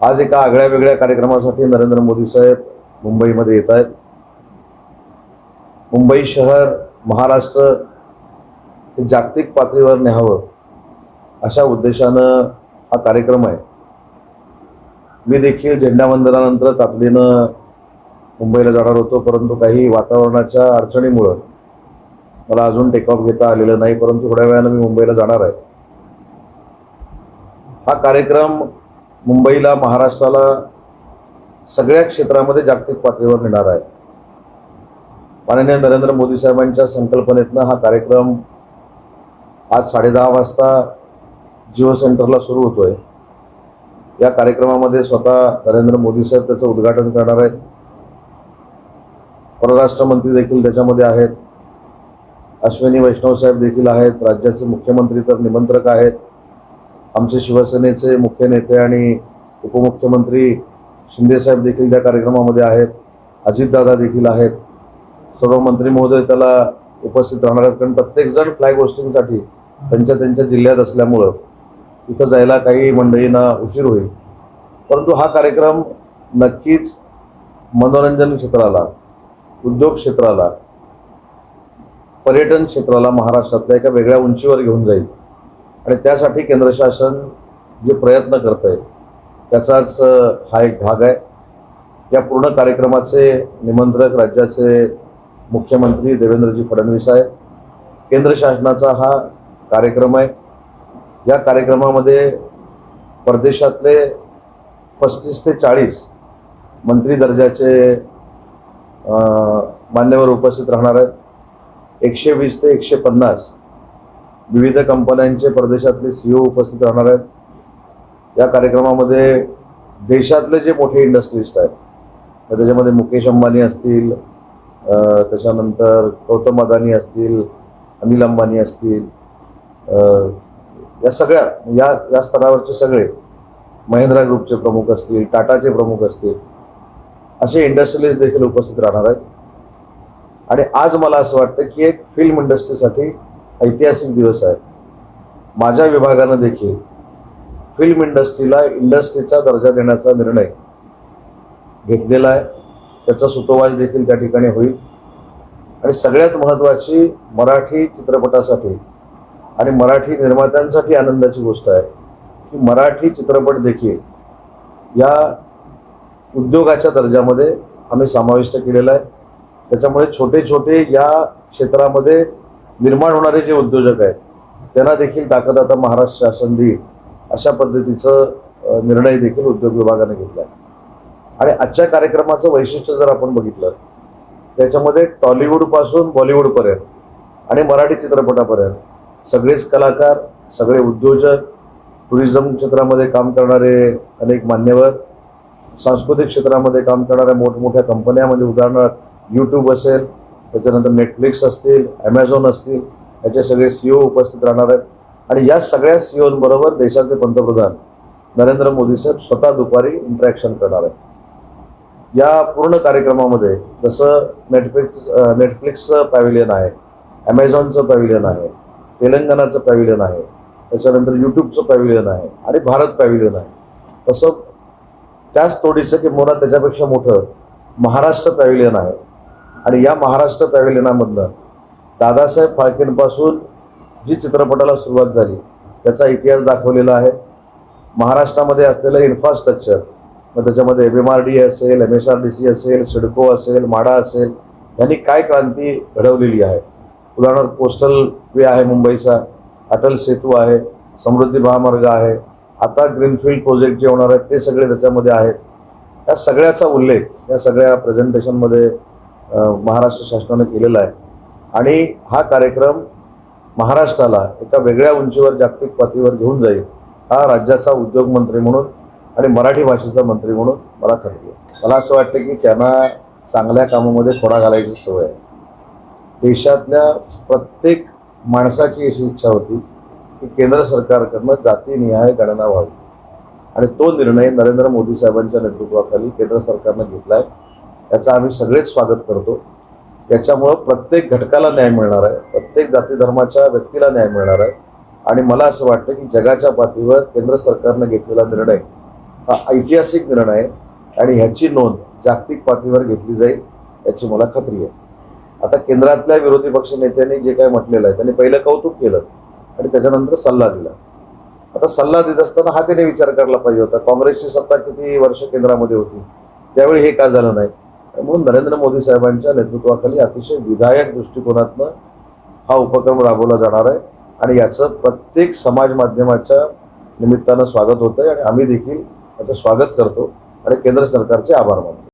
आज एका आगळ्या वेगळ्या कार्यक्रमासाठी नरेंद्र मोदी साहेब मुंबईमध्ये येत आहेत. मुंबई शहर महाराष्ट्र हे जागतिक पातळीवर न्यावं अशा उद्देशानं हा कार्यक्रम आहे. मी देखील झेंडावंदनानंतर तातडीनं मुंबईला जाणार होतो परंतु काही वातावरणाच्या अडचणीमुळं मला अजून टेकऑफ घेता आलेलं नाही परंतु थोड्या वेळानं मी मुंबईला जाणार आहे. हा कार्यक्रम मुंबईला महाराष्ट्राला सगळ्या क्षेत्रामध्ये जागतिक पातळीवर नेणार आहे. माननीय नरेंद्र मोदी साहेबांच्या संकल्पनेतनं हा कार्यक्रम आज साडेदहा वाजता जिओ सेंटरला सुरू होतोय. या कार्यक्रमामध्ये स्वतः नरेंद्र मोदी साहेब त्याचं उद्घाटन करणार आहेत. परराष्ट्र मंत्री देखील त्याच्यामध्ये आहेत. अश्विनी वैष्णव साहेब देखील आहेत. राज्याचे मुख्यमंत्री तर निमंत्रक आहेत. आमचे शिवसेनेचे मुख्य नेते आणि उपमुख्यमंत्री शिंदे साहेब देखील त्या कार्यक्रमामध्ये आहेत. अजितदादा देखील आहेत. सर्व मंत्री महोदय त्याला उपस्थित राहणार आहेत. कारण प्रत्येकजण फ्लॅग होस्टिंगसाठी त्यांच्या त्यांच्या जिल्ह्यात असल्यामुळं तिथं जायला काही मंडळींना उशीर होईल. परंतु हा कार्यक्रम नक्कीच मनोरंजन क्षेत्राला उद्योग क्षेत्राला पर्यटन क्षेत्राला महाराष्ट्रातल्या एका वेगळ्या उंचीवर घेऊन जाईल. आणि त्यासाठी केंद्र शासन जे प्रयत्न करत आहे त्याचाच हा एक भाग आहे. या पूर्ण कार्यक्रमाचे निमंत्रक राज्याचे मुख्यमंत्री देवेंद्रजी फडणवीस आहेत. केंद्र शासनाचा हा कार्यक्रम आहे. या कार्यक्रमामध्ये परदेशातले पस्तीस ते चाळीस मंत्री दर्जाचे मान्यवर उपस्थित राहणार आहेत. एकशे वीस ते एकशे पन्नास विविध कंपन्यांचे परदेशातले सीईओ उपस्थित राहणार आहेत. या कार्यक्रमामध्ये देशातले जे मोठे इंडस्ट्रिस्ट आहेत तर त्याच्यामध्ये मुकेश अंबानी असतील त्याच्यानंतर गौतम अदानी असतील अनिल अंबानी असतील या सगळ्या या या स्तरावरचे सगळे महिंद्रा ग्रुपचे प्रमुख असतील टाटाचे प्रमुख असतील असे इंडस्ट्रियलिस्ट देखील उपस्थित राहणार आहेत. आणि आज मला असं वाटतं की एक फिल्म इंडस्ट्रीसाठी ऐतिहासिक दिवस आहे माझ्या विभागानं देखील फिल्म इंडस्ट्रीला इंडस्ट्रीचा दर्जा देण्याचा निर्णय घेतलेला आहे. त्याचा सुतोवाच देखील त्या ठिकाणी होईल. आणि सगळ्यात महत्त्वाची मराठी चित्रपटासाठी आणि मराठी निर्मात्यांसाठी आनंदाची गोष्ट आहे की मराठी चित्रपट देखील या उद्योगाच्या दर्जामध्ये आम्ही समाविष्ट केलेला आहे. त्याच्यामुळे छोटे छोटे या क्षेत्रामध्ये निर्माण होणारे जे उद्योजक आहेत त्यांना देखील ताकद आता महाराष्ट्र शासन देईल अशा पद्धतीचं निर्णय देखील उद्योग विभागाने घेतला आहे. आणि आजच्या कार्यक्रमाचं वैशिष्ट्य जर आपण बघितलं त्याच्यामध्ये टॉलिवूडपासून बॉलिवूडपर्यंत आणि मराठी चित्रपटापर्यंत सगळेच कलाकार सगळे उद्योजक टुरिझम क्षेत्रामध्ये काम करणारे अनेक मान्यवर सांस्कृतिक क्षेत्रामध्ये काम करणाऱ्या मोठमोठ्या कंपन्या म्हणजे उदाहरणार्थ यूट्यूब असेल त्याच्यानंतर नेटफ्लिक्स असतील ॲमेझॉन असतील याचे सगळे सी ओ उपस्थित राहणार आहेत. आणि या सगळ्या सीओबरोबर देशाचे पंतप्रधान नरेंद्र मोदी साहेब स्वतः दुपारी इंटरॅक्शन करणार आहेत. या पूर्ण कार्यक्रमामध्ये जसं नेटफ्लिक्स नेटफ्लिक्सचं पॅव्हिलियन आहे ॲमेझॉनचं पॅव्हिलियन आहे तेलंगणाचं पॅव्हिलियन आहे त्याच्यानंतर यूट्यूबचं पॅव्हिलियन आहे आणि भारत पॅव्हिलियन आहे. तसं त्याच तोडीचं किंवा त्याच्यापेक्षा मोठं महाराष्ट्र पॅव्हिलियन आहे. आणि या महाराष्ट्र पॅव्हिलियनामधनं दादासाहेब फाळकेंपासून जी चित्रपटाला सुरुवात झाली त्याचा इतिहास दाखवलेला आहे. महाराष्ट्रामध्ये असलेलं इन्फ्रास्ट्रक्चर मग त्याच्यामध्ये एम एम आर डी असेल M S R D C असेल सिडको असेल माडा असेल यांनी काय क्रांती घडवलेली आहे? उदाहरणार्थ कोस्टल वे आहे मुंबईचा अटल सेतू आहे समृद्धी महामार्ग आहे आता ग्रीनफील्ड प्रोजेक्ट जे होणार आहेत ते सगळे त्याच्यामध्ये आहेत. या सगळ्याचा उल्लेख या सगळ्या प्रेझेंटेशनमध्ये महाराष्ट्र शासनाने केलेला आहे. आणि हा कार्यक्रम महाराष्ट्राला एका वेगळ्या उंचीवर जागतिक पातळीवर घेऊन जाईल हा राज्याचा उद्योग मंत्री म्हणून आणि मराठी भाषेचा मंत्री म्हणून मला खात्री मला असं वाटतं की त्यांना चांगल्या कामामध्ये खोडा घालायची सवय आहे. देशातल्या प्रत्येक माणसाची अशी इच्छा होती की केंद्र सरकारकडनं जातीनिहाय गणना व्हावी. आणि तो निर्णय नरेंद्र मोदी साहेबांच्या नेतृत्वाखाली केंद्र सरकारनं घेतला आहे याचं आम्ही सगळेच स्वागत करतो. याच्यामुळं प्रत्येक घटकाला न्याय मिळणार आहे. प्रत्येक जाती धर्माच्या व्यक्तीला न्याय मिळणार आहे. आणि मला असं वाटतं की जगाच्या पातळीवर केंद्र सरकारनं घेतलेला निर्णय हा ऐतिहासिक निर्णय आहे. आणि ह्याची नोंद जागतिक पातळीवर घेतली जाईल याची मला खात्री आहे. आता केंद्रातल्या विरोधी पक्ष नेत्यांनी जे काय म्हटलेलं आहे त्यांनी पहिलं कौतुक केलं आणि त्याच्यानंतर सल्ला दिला. आता सल्ला देत असताना हा त्याने विचार करायला पाहिजे होता. काँग्रेसची सत्ता किती वर्ष केंद्रामध्ये होती? त्यावेळी हे का झालं नाही? म्हणून नरेंद्र मोदी साहेबांच्या नेतृत्वाखाली अतिशय विधायक दृष्टिकोनातनं हा उपक्रम राबवला जाणार आहे. आणि याचं प्रत्येक समाज माध्यमाच्या निमित्तानं स्वागत होतं आहे आणि आम्ही देखील याचं स्वागत करतो. आणि केंद्र सरकारचे आभार मानतो.